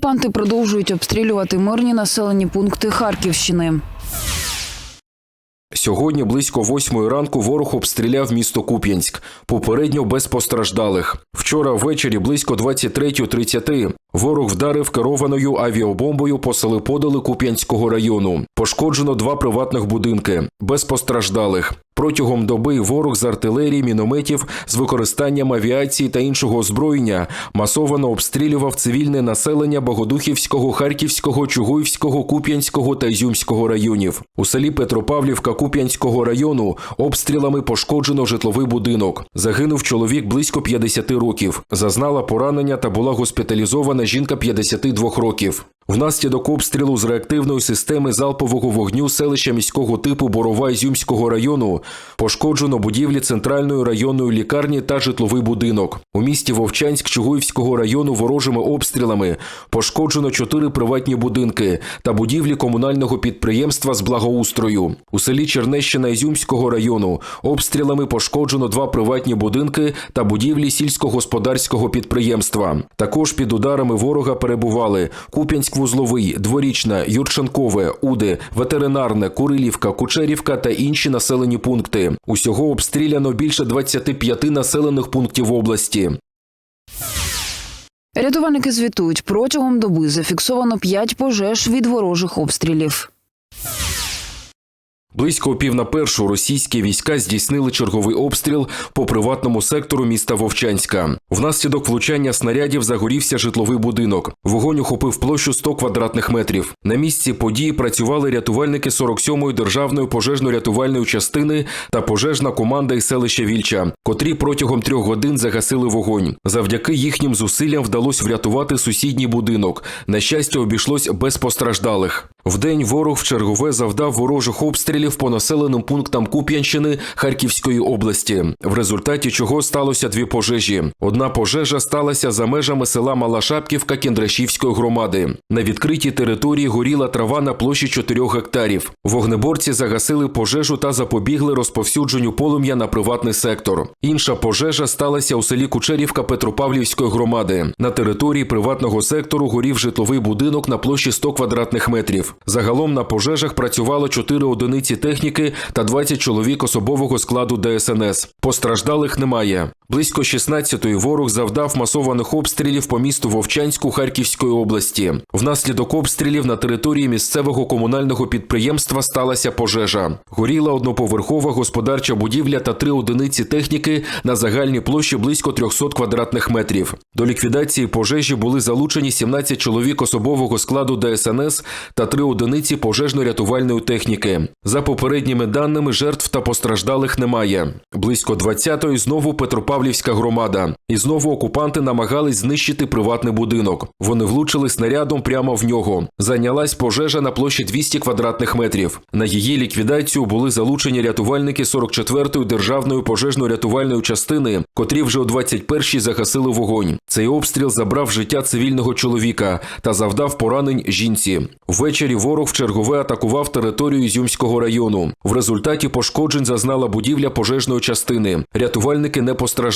Окупанти продовжують обстрілювати мирні населені пункти Харківщини. Сьогодні близько восьмої ранку ворог обстріляв місто Куп'янськ, попередньо без постраждалих. Вчора ввечері близько 23.30 ворог вдарив керованою авіабомбою по сели Подоли Куп'янського району. Пошкоджено два приватних будинки, без постраждалих. Протягом доби ворог з артилерії, мінометів з використанням авіації та іншого озброєння масово обстрілював цивільне населення Богодухівського, Харківського, Чугуївського, Куп'янського та Ізюмського районів. У селі Петропавлівка Куп'янського району обстрілами пошкоджено житловий будинок. Загинув чоловік близько 50 років. Зазнала поранення та була госпіталізована жінка 52 років. Внаслідок обстрілу з реактивної системи залпового вогню селища міського типу Борова Ізюмського району пошкоджено будівлі центральної районної лікарні та житловий будинок. У місті Вовчанськ Чугуївського району ворожими обстрілами пошкоджено чотири приватні будинки та будівлі комунального підприємства з благоустрою. У селі Чернещина Ізюмського району обстрілами пошкоджено два приватні будинки та будівлі сільськогосподарського підприємства. Також під ударами ворога перебували Куп'янськ Вузловий, Дворічна, Юрченкове, Уди, Ветеринарне, Курилівка, Кучерівка та інші населені пункти. Усього обстріляно більше 25 населених пунктів області. Рятувальники звітують, протягом доби зафіксовано 5 пожеж від ворожих обстрілів. Близько пів на першу російські війська здійснили черговий обстріл по приватному сектору міста Вовчанська. Внаслідок влучання снарядів загорівся житловий будинок. Вогонь охопив площу 100 квадратних метрів. На місці події працювали рятувальники 47-ї державної пожежно-рятувальної частини та пожежна команда із селища Вільча, котрі протягом трьох годин загасили вогонь. Завдяки їхнім зусиллям вдалося врятувати сусідній будинок. На щастя, обійшлось без постраждалих. Вдень ворог в чергове завдав ворожих обстрілів по населеним пунктам Куп'янщини Харківської області, в результаті чого сталося дві пожежі. Одна пожежа сталася за межами села Мала Шапківка Кіндрашівської громади. На відкритій території горіла трава на площі 4 гектарів. Вогнеборці загасили пожежу та запобігли розповсюдженню полум'я на приватний сектор. Інша пожежа сталася у селі Кучерівка Петропавлівської громади. На території приватного сектору горів житловий будинок на площі 100 квадратних метрів. Загалом на пожежах працювало 4 одиниці техніки та 20 чоловік особового складу ДСНС. Постраждалих немає. Близько 16-ї ворог завдав масованих обстрілів по місту Вовчанську Харківської області. Внаслідок обстрілів на території місцевого комунального підприємства сталася пожежа. Горіла одноповерхова господарча будівля та три одиниці техніки на загальній площі близько 300 квадратних метрів. До ліквідації пожежі були залучені 17 чоловік особового складу ДСНС та три одиниці пожежно-рятувальної техніки. За попередніми даними, жертв та постраждалих немає. Близько 20-ї знову Петропавлівська громада. І знову окупанти намагались знищити приватний будинок. Вони влучили снарядом прямо в нього. Зайнялась пожежа на площі 200 квадратних метрів. На її ліквідацію були залучені рятувальники 44-ї державної пожежно-рятувальної частини, котрі вже о 21-й загасили вогонь. Цей обстріл забрав життя цивільного чоловіка та завдав поранень жінці. Ввечері ворог в чергове атакував територію Ізюмського району. В результаті пошкоджень зазнала будівля пожежної частини. Рятувальники не постраждали.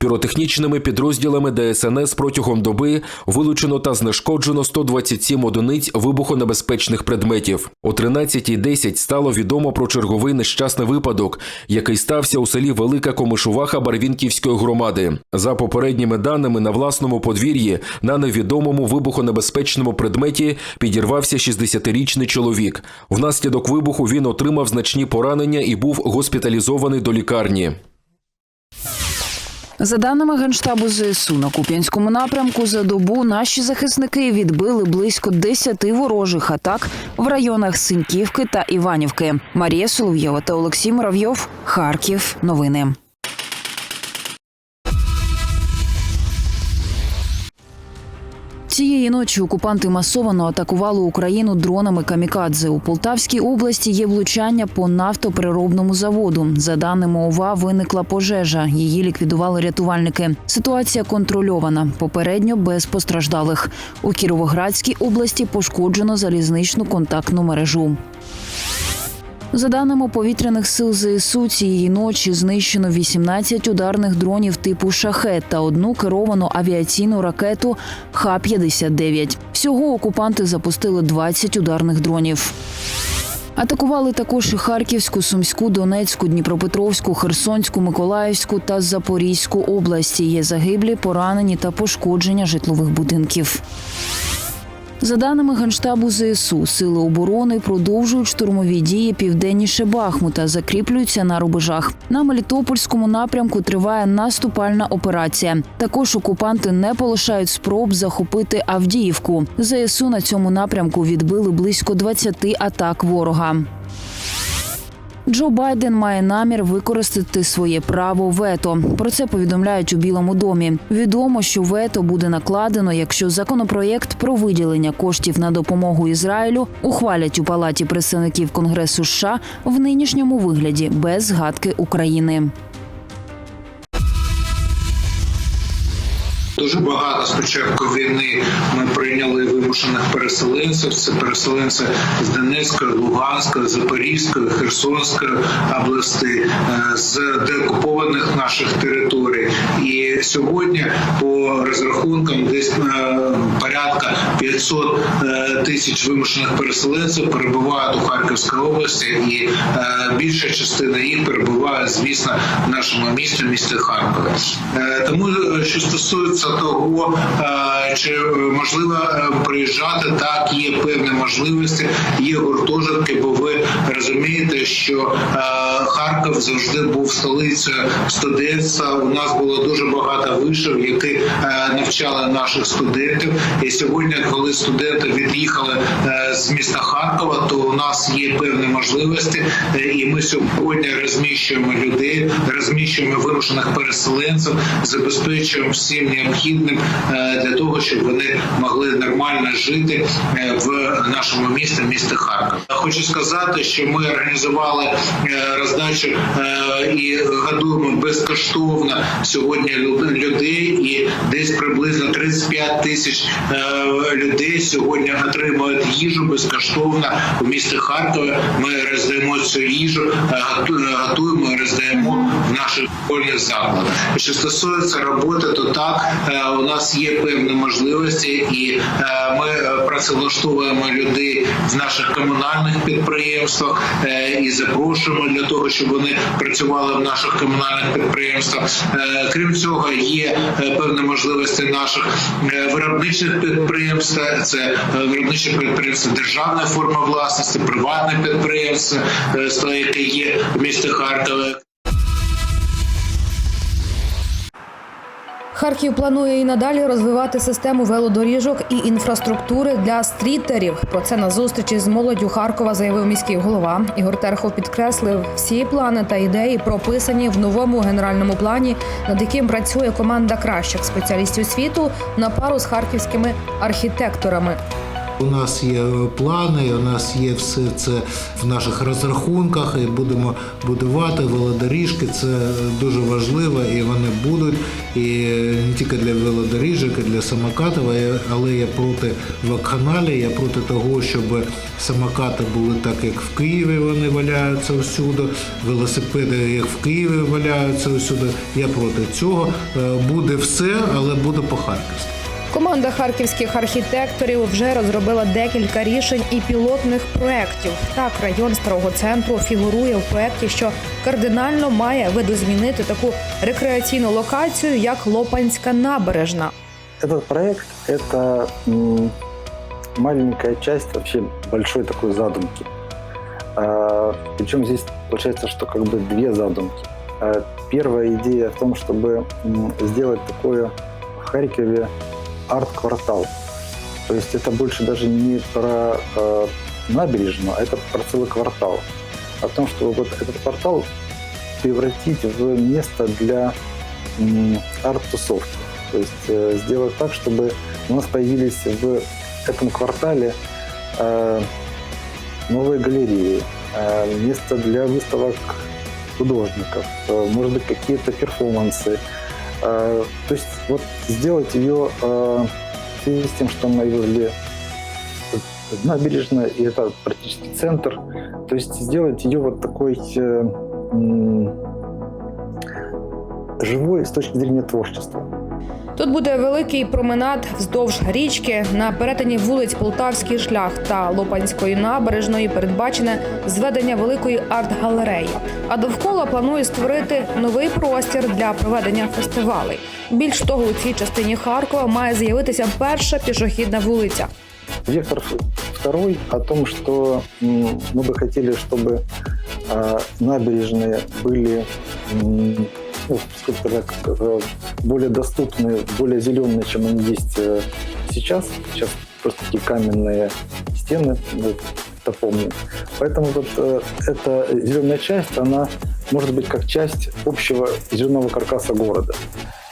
Піротехнічними підрозділами ДСНС протягом доби вилучено та знешкоджено 127 одиниць вибухонебезпечних предметів. О 13.10 стало відомо про черговий нещасний випадок, який стався у селі Велика Комишуваха Барвінківської громади. За попередніми даними на власному подвір'ї на невідомому вибухонебезпечному предметі підірвався 60-річний чоловік. Внаслідок вибуху він отримав значні поранення і був госпіталізований до лікарні. За даними Генштабу ЗСУ, на Куп'янському напрямку за добу наші захисники відбили близько 10 ворожих атак в районах Синьківки та Іванівки. Марія Солов'єва та Олексій Муравйов. Харків. Новини. Цієї ночі окупанти масовано атакували Україну дронами камікадзе. У Полтавській області є влучання по нафтопереробному заводу. За даними ОВА, виникла пожежа. Її ліквідували рятувальники. Ситуація контрольована. Попередньо без постраждалих. У Кіровоградській області пошкоджено залізничну контактну мережу. За даними повітряних сил ЗСУ, цієї ночі знищено 18 ударних дронів типу шахет та одну керовану авіаційну ракету Х-59. Всього окупанти запустили 20 ударних дронів. Атакували також і Харківську, Сумську, Донецьку, Дніпропетровську, Херсонську, Миколаївську та Запорізьку області. Є загиблі, поранені та пошкодження житлових будинків. За даними Генштабу ЗСУ, сили оборони продовжують штурмові дії південніше Бахмута, закріплюються на рубежах. На Мелітопольському напрямку триває наступальна операція. Також окупанти не полишають спроб захопити Авдіївку. ЗСУ на цьому напрямку відбили близько 20 атак ворога. Джо Байден має намір використати своє право вето. Про це повідомляють у Білому домі. Відомо, що вето буде накладено, якщо законопроєкт про виділення коштів на допомогу Ізраїлю ухвалять у палаті представників Конгресу США в нинішньому вигляді без згадки України. Дуже багато з початку війни ми прийняли вимушених переселенців. Це переселенці з Донецької, Луганської, Запорізької, Херсонської областей, е, з деокупованих наших територій. І сьогодні по розрахункам десь е, порядка 500 е, тисяч вимушених переселенців перебувають у Харківській області, і більша частина їх перебуває, звісно, в нашому місті, місті Харкові. Тому що стосується того, чи можливо е, приїжджати, так є певні можливості, є гуртожитки, бо ви розумієте, що е, Харків завжди був столицею студентства. У нас було дуже багато вишів, які е, навчали наших студентів. І сьогодні, коли студенти від'їхали е, з міста Харкова, то у нас є певні можливості, е, і ми сьогодні розміщуємо людей, розміщуємо вимушених переселенців, забезпечуємо всім необхідним е, для того, щоб вони могли нормально жити е, в нашому місті, місті Харків. Хочу сказати, що ми організували е, роздачу е, і годуємо безкоштовно сьогодні лю- людей, і десь приблизно 35 тисяч людей сьогодні отримують їжу безкоштовно у місті Харкові. Ми роздаємо цю їжу, готу- готуємо і роздаємо в наших школьних закладах. Що стосується роботи, то так у нас є певні можливості, і ми е, працевлаштовуємо людей в наших комунальних підприємствах е, і запрошуємо для того, щоб вони працювали в наших комунальних підприємствах. Е, Крім цього, є певні можливості наших виробничих підприємств. Це виробничі підприємства державної форми власності, приватне підприємство, яке є в місті Харкові. Харків планує і надалі розвивати систему велодоріжок і інфраструктури для стрітерів. Про це на зустрічі з молоддю Харкова заявив міський голова. Ігор Терхов підкреслив, всі плани та ідеї прописані в новому генеральному плані, над яким працює команда кращих спеціалістів світу на пару з харківськими архітекторами. У нас є плани, у нас є все це в наших розрахунках, і будемо будувати велодоріжки. Це дуже важливо, і вони будуть. І не тільки для велодоріжок, і для самокатів, але я проти вакханалії, я проти того, щоб самокати були так, як в Києві вони валяються всюди, велосипеди, як в Києві валяються всюди. Я проти цього. Е, Буде все, але буде по-харківськи. Команда харківських архітекторів вже розробила декілька рішень і пілотних проєктів. Так, район старого центру фігурує в проєкті, що кардинально має видозмінити таку рекреаційну локацію, як Лопанська набережна. Этот проект – это м, маленькая часть вообще большой такой задумки. А, Причем здесь получается, что как бы две задумки. А, Первая идея в том, чтобы м, сделать такое в Харькове арт-квартал. То есть это больше даже не про э, набережную, а это про целый квартал. О том, чтобы вот этот квартал превратить в место для арт-тусовки. То есть э, сделать так, чтобы у нас появились в этом квартале э, новые галереи, э, место для выставок художников, э, может быть, какие-то перформансы. Э, то есть вот сделать ее э, в связи с тем, что мы возле набережная, и это практически центр. То есть сделать ее вот такой э, живой с точки зрения творчества. Тут буде великий променад вздовж річки. На перетині вулиць Полтавський шлях та Лопанської набережної передбачене зведення великої арт-галереї. А довкола планує створити новий простір для проведення фестивалей. Більш того, у цій частині Харкова має з'явитися перша пішохідна вулиця. Вектор ф- второй о том, что м, мы бы хотели, чтобы а, набережные были м, ну, так, э, более доступные, более зеленые, чем они есть э, сейчас. Сейчас просто такие каменные стены, это помню. Поэтому вот э, эта зеленая часть, она может быть как часть общего зеленого каркаса города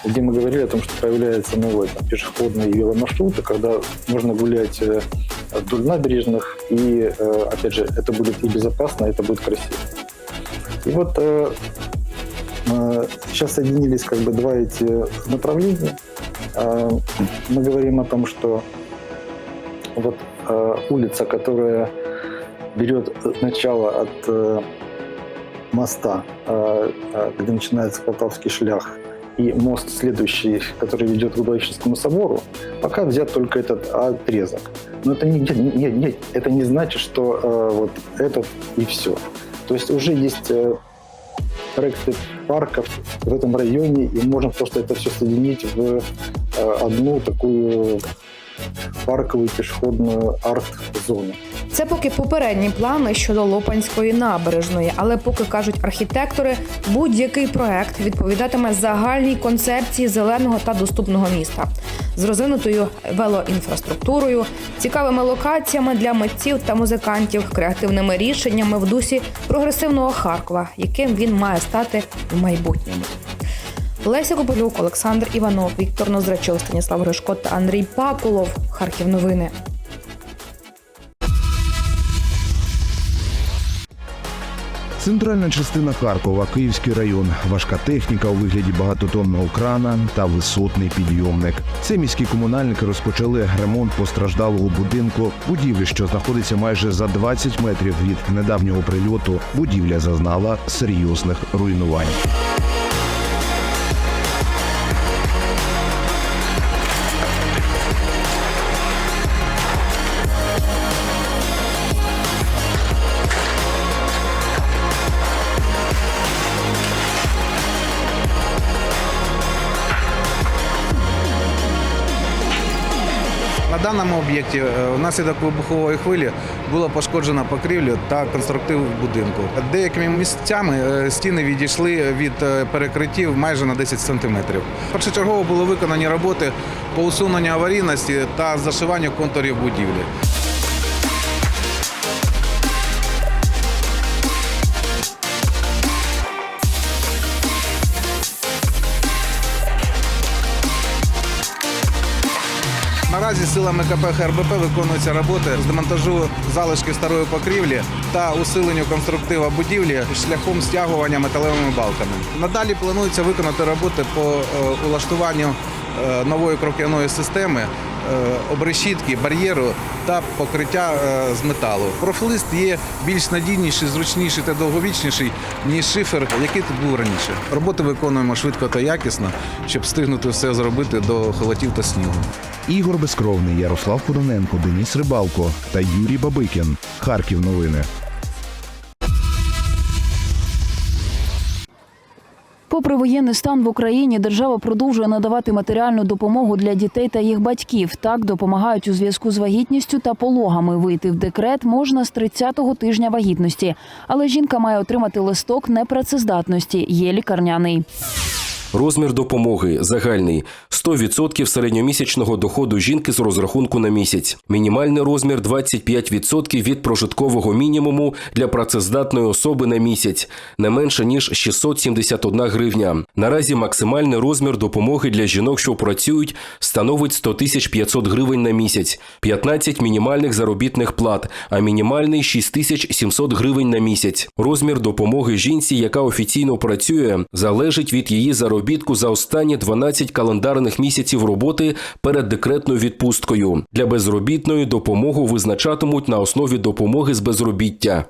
где мы говорили о том, что появляются новые там, пешеходные и веломаршруты, когда можно гулять э, вдоль набережных, и, опять же, это будет и безопасно, и это будет красиво. И вот сейчас соединились как бы два эти направления. Э, мы говорим о том, что вот э, улица, которая берет начало от э, моста, где начинается Полтавский шлях, и мост следующий, который ведет к Благовещенскому собору, пока взят только этот отрезок. Но это не, не, не, это не значит, что э, вот этот и все. То есть уже есть э, проекты парков в этом районе, и можно просто это все соединить в э, одну такую парковую пешеходную арт-зону. Це поки попередні плани щодо Лопанської набережної, але поки кажуть архітектори, будь-який проект відповідатиме загальній концепції зеленого та доступного міста з розвинутою велоінфраструктурою, цікавими локаціями для митців та музикантів, креативними рішеннями в дусі прогресивного Харкова, яким він має стати в майбутньому. Леся Копилюк, Олександр Іванов, Віктор Ноздрачов, Станіслав Гришко та Андрій Пакулов. Харків новини. Центральна частина Харкова, Київський район, важка техніка у вигляді багатотонного крана та висотний підйомник. Це міські комунальники розпочали ремонт постраждалого будинку. Будівлі, що знаходиться майже за 20 метрів від недавнього прильоту, будівля зазнала серйозних руйнувань. Даному об'єкті е, внаслідок вибухової хвилі було пошкоджено покрівлю та конструктив будинку. Деякими місцями е, стіни відійшли від е, перекриттів майже на 10 сантиметрів. Першочергово були виконані роботи по усуненню аварійності та зашиванню контурів будівлі. Наразі силами КП ХРБП виконуються роботи з демонтажу залишків старої покрівлі та усиленню конструктива будівлі шляхом стягування металевими балками. Надалі планується виконати роботи по е, улаштуванню е, нової крок'яної системи, обрешітки, бар'єру та покриття е, з металу. Профіліст є більш надійніший, зручніший та довговічніший, ніж шифер, який тут був раніше. Роботи виконуємо швидко та якісно, щоб встигнути все зробити до холодів та снігу. Ігор Безкровний, Ярослав Куроненко, Деніс Рибалко та Юрій Бабикін. Харків новини. Попри воєнний стан в Україні, держава продовжує надавати матеріальну допомогу для дітей та їх батьків. Так допомагають у зв'язку з вагітністю та пологами. Вийти в декрет можна з 30-го тижня вагітності, але жінка має отримати листок непрацездатності. Є лікарняний. Розмір допомоги загальний 100% середньомісячного доходу жінки з розрахунку на місяць. Мінімальний розмір 25% від прожиткового мінімуму для працездатної особи на місяць, не менше ніж 671 гривня. Наразі максимальний розмір допомоги для жінок, що працюють, становить 100 тисяч 500 гривень на місяць, 15 мінімальних заробітних плат, а мінімальний 6 тисяч 700 гривень на місяць. Розмір допомоги жінці, яка офіційно працює, залежить від її заробітних заробітку за останні 12 календарних місяців роботи перед декретною відпусткою. Для безробітної допомогу визначатимуть на основі допомоги з безробіття.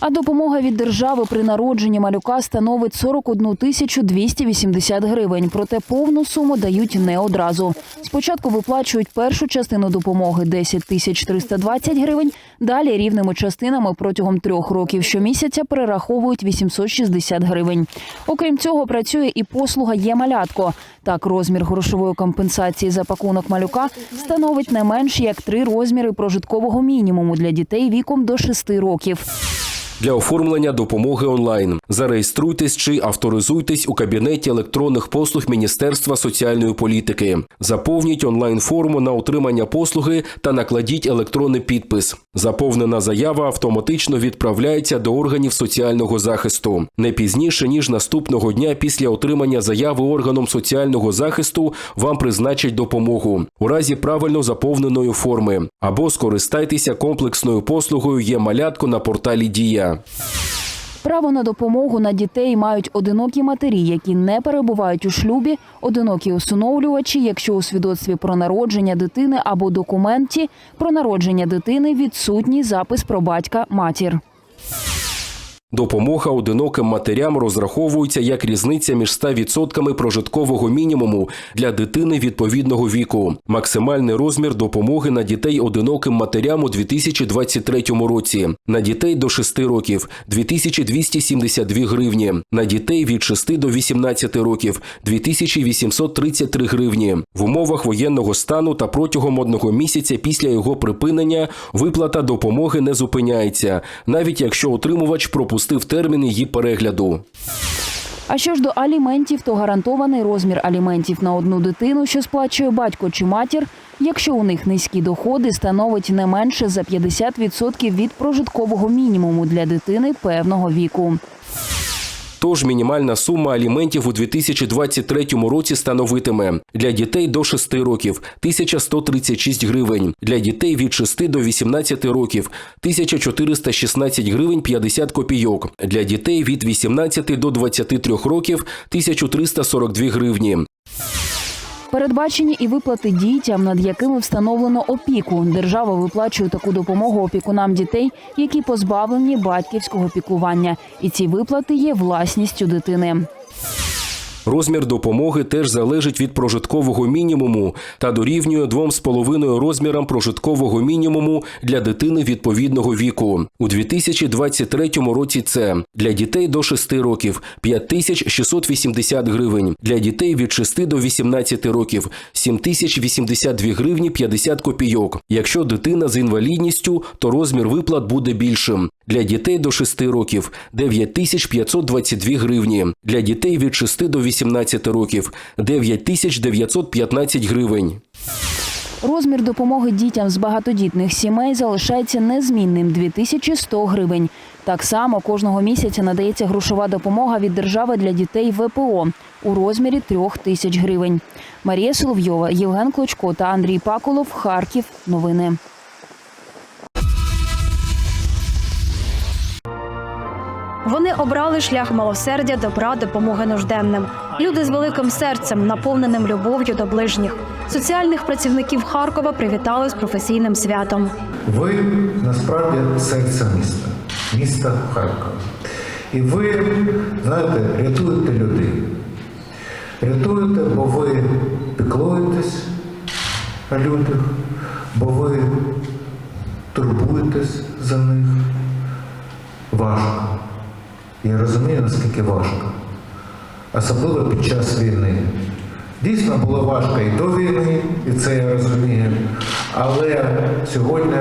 А допомога від держави при народженні малюка становить 41 тисячу 280 гривень. Проте повну суму дають не одразу. Спочатку виплачують першу частину допомоги 10 тисяч 320 гривень. Далі рівними частинами протягом трьох років щомісяця перераховують 860 гривень. Окрім цього, працює і послуга «Є малятко». Так, розмір грошової компенсації за пакунок малюка становить не менш як три розміри прожиткового мінімуму для дітей віком до 6 років. Для оформлення допомоги онлайн зареєструйтесь чи авторизуйтесь у кабінеті електронних послуг Міністерства соціальної політики. Заповніть онлайн форму на отримання послуги та накладіть електронний підпис. Заповнена заява автоматично відправляється до органів соціального захисту. Не пізніше ніж наступного дня після отримання заяви органом соціального захисту вам призначать допомогу у разі правильно заповненої форми або скористайтеся комплексною послугою є малятко на порталі Дія. Право на допомогу на дітей мають одинокі матері, які не перебувають у шлюбі, одинокі усиновлювачі, якщо у свідоцтві про народження дитини або документі про народження дитини відсутній запис про батька матір. Допомога одиноким матерям розраховується як різниця між 100% прожиткового мінімуму для дитини відповідного віку. Максимальний розмір допомоги на дітей одиноким матерям у 2023 році. На дітей до 6 років 2272 гривні. На дітей від 6 до 18 років 2833 гривні. В умовах воєнного стану та протягом одного місяця після його припинення виплата допомоги не зупиняється, навіть якщо отримувач пропустив термін її перегляду. А що ж до аліментів, то гарантований розмір аліментів на одну дитину, що сплачує батько чи матір, якщо у них низькі доходи, становить не менше за 50% від прожиткового мінімуму для дитини певного віку. Тож мінімальна сума аліментів у 2023 році становитиме для дітей до 6 років 1136 гривень, для дітей від 6 до 18 років 1416 гривень 50 копійок, для дітей від 18 до 23 років 1342 гривні. Передбачені і виплати дітям, над якими встановлено опіку. Держава виплачує таку допомогу опікунам дітей, які позбавлені батьківського піклування. І ці виплати є власністю дитини. Розмір допомоги теж залежить від прожиткового мінімуму та дорівнює 2,5 розмірам прожиткового мінімуму для дитини відповідного віку. У 2023 році це для дітей до 6 років 5680 гривень, для дітей від 6 до 18 років 7082 гривні 50 копійок. Якщо дитина з інвалідністю, то розмір виплат буде більшим. Для дітей до 6 років 9522 гривні. Для дітей від 6 до 18 років 9915 гривень. Розмір допомоги дітям з багатодітних сімей залишається незмінним 2100 гривень. Так само кожного місяця надається грошова допомога від держави для дітей ВПО у розмірі трьох тисяч гривень. Марія Соловйова, Євген Клочко та Андрій Паколов. Харків. Новини. Вони обрали шлях милосердя, добра, допомоги нужденним. Люди з великим серцем, наповненим любов'ю до ближніх. Соціальних працівників Харкова привітали з професійним святом. Ви насправді серце міста, міста Харкова. І ви, знаєте, рятуєте людей. Рятуєте, бо ви піклуєтесь о людях, бо ви турбуєтесь за них. Важко. Я розумію, наскільки важко. Особливо під час війни. Дійсно було важко і до війни, і це я розумію. Але сьогодні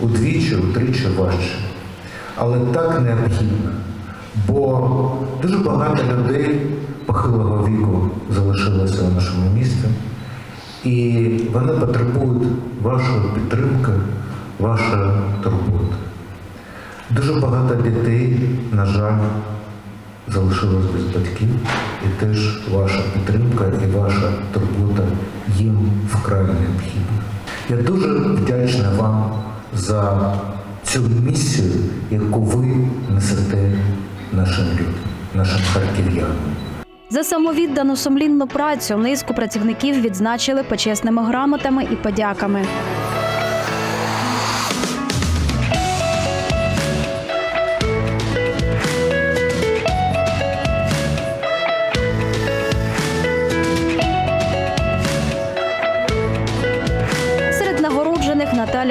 удвічі, утричі важче. Але так необхідно. Бо дуже багато людей похилого віку залишилося в нашому місті. І вони потребують вашої підтримки, вашої турботи. Дуже багато дітей, на жаль, залишилось без батьків, і теж ваша підтримка і ваша турбота їм вкрай необхідна. Я дуже вдячний вам за цю місію, яку ви несете нашим людям, нашим харків'янам. За самовіддану сумлінну працю низку працівників відзначили почесними грамотами і подяками.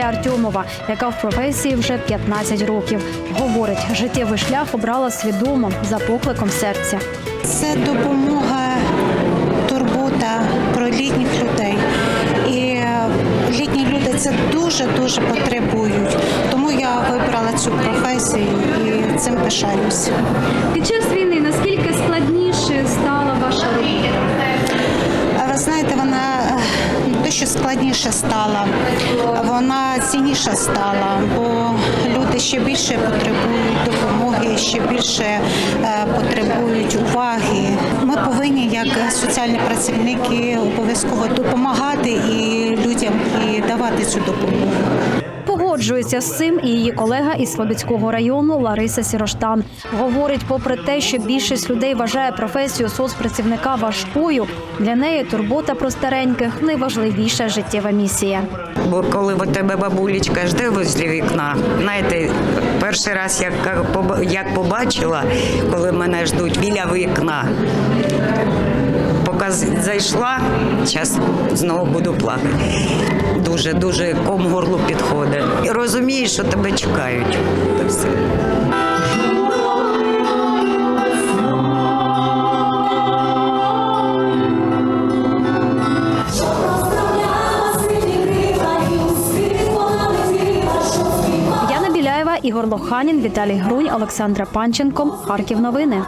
Артемова, яка в професії вже 15 років. Говорить, життєвий шлях обрала свідомо за покликом серця. Це допомога, турбота про літніх людей. І літні люди це дуже дуже потребують. Тому я вибрала цю професію і цим пишаюся. Під час війни наскільки складніше стала ваша робота? А ви знаєте, вона е, не те, що складніше стала, вона цінніша стала, бо люди ще більше потребують допомоги, ще більше е, потребують уваги. Ми повинні, як соціальні працівники, обов'язково допомагати і людям і давати цю допомогу. Погоджується з цим і її колега із Слобідського району Лариса Сіроштан. Говорить, попри те, що більшість людей вважає професію соцпрацівника важкою, для неї турбота про стареньких найважливіша життєва місія. Бо коли в тебе бабулечка жде возле вікна, знаєте, перший раз як побачила, коли мене ждуть біля вікна, зайшла, зараз знову буду плакати. Дуже дуже ком горлу підходить. І розумієш, що тебе чекають. Це все. Ігор Лоханін, Віталій Грунь, Олександра Панченко. Харків новини.